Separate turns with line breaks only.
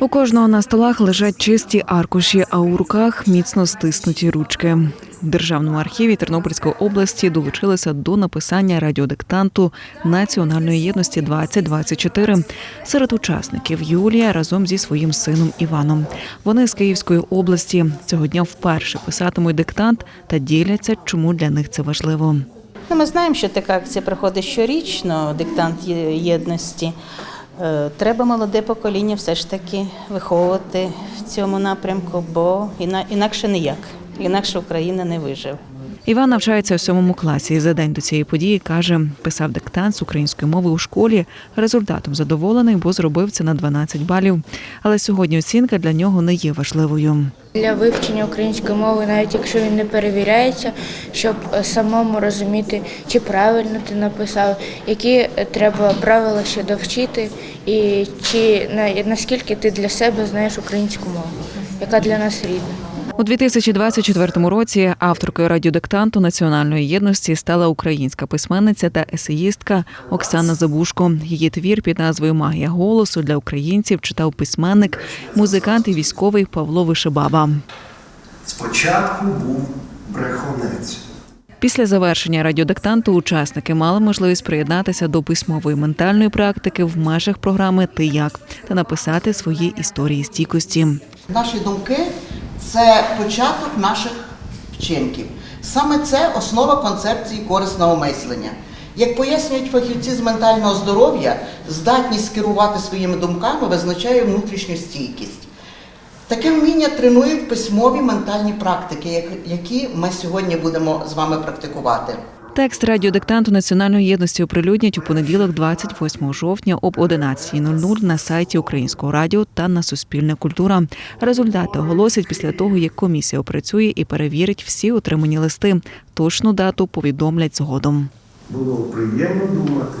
У кожного на столах лежать чисті аркуші, а у руках міцно стиснуті ручки. В Державному архіві Тернопільської області долучилися до написання радіодиктанту Національної єдності 2024 Серед учасників Юлія разом зі своїм сином Іваном. Вони з Київської області цього дня вперше писатимуть диктант та діляться, чому для них це важливо.
Ну, Ми знаємо, що така акція проходить щорічно, диктант єдності. Е, Треба молоде покоління все ж таки виховувати в цьому напрямку, бо іна- інакше ніяк. Інакше Україна не виживе.
Іван навчається у сьомому класі. і За день до цієї події каже, писав диктант з української мови у школі. Результатом задоволений, бо зробив це на 12 балів. Але сьогодні оцінка для нього не є важливою.
Для вивчення української мови, навіть якщо він не перевіряється, щоб е, самому розуміти, чи правильно ти написав, які е, треба правила ще довчити, і чи наскільки ти для себе знаєш українську мову, яка для нас рідна.
У 2024 році авторкою радіодиктанту національної єдності стала українська письменниця та есеїстка Оксана Забушко. Її твір під назвою Магія голосу для українців читав письменник, музикант і військовий Павло Вишибаба.
Спочатку був брехунець.
Після завершення радіодиктанту учасники мали можливість приєднатися до письмової ментальної практики в межах програми Ти як та написати свої історії стійкості.
Наші думки це початок наших вчинків. Саме це основа концепції корисного мислення. Як пояснюють фахівці з ментального здоров'я, здатність керувати своїми думками визначає внутрішню стійкість. Таке вміння тренують письмові ментальні практики, які ми сьогодні будемо з вами практикувати.
Текст радіодиктанту національної єдності оприлюднять у понеділок, 28 жовтня об 11.00 на сайті Українського радіо та на Суспільне культура. Результати оголосять після того, як комісія опрацює і перевірить всі отримані листи. Точну дату повідомлять згодом.
Було приємно думати.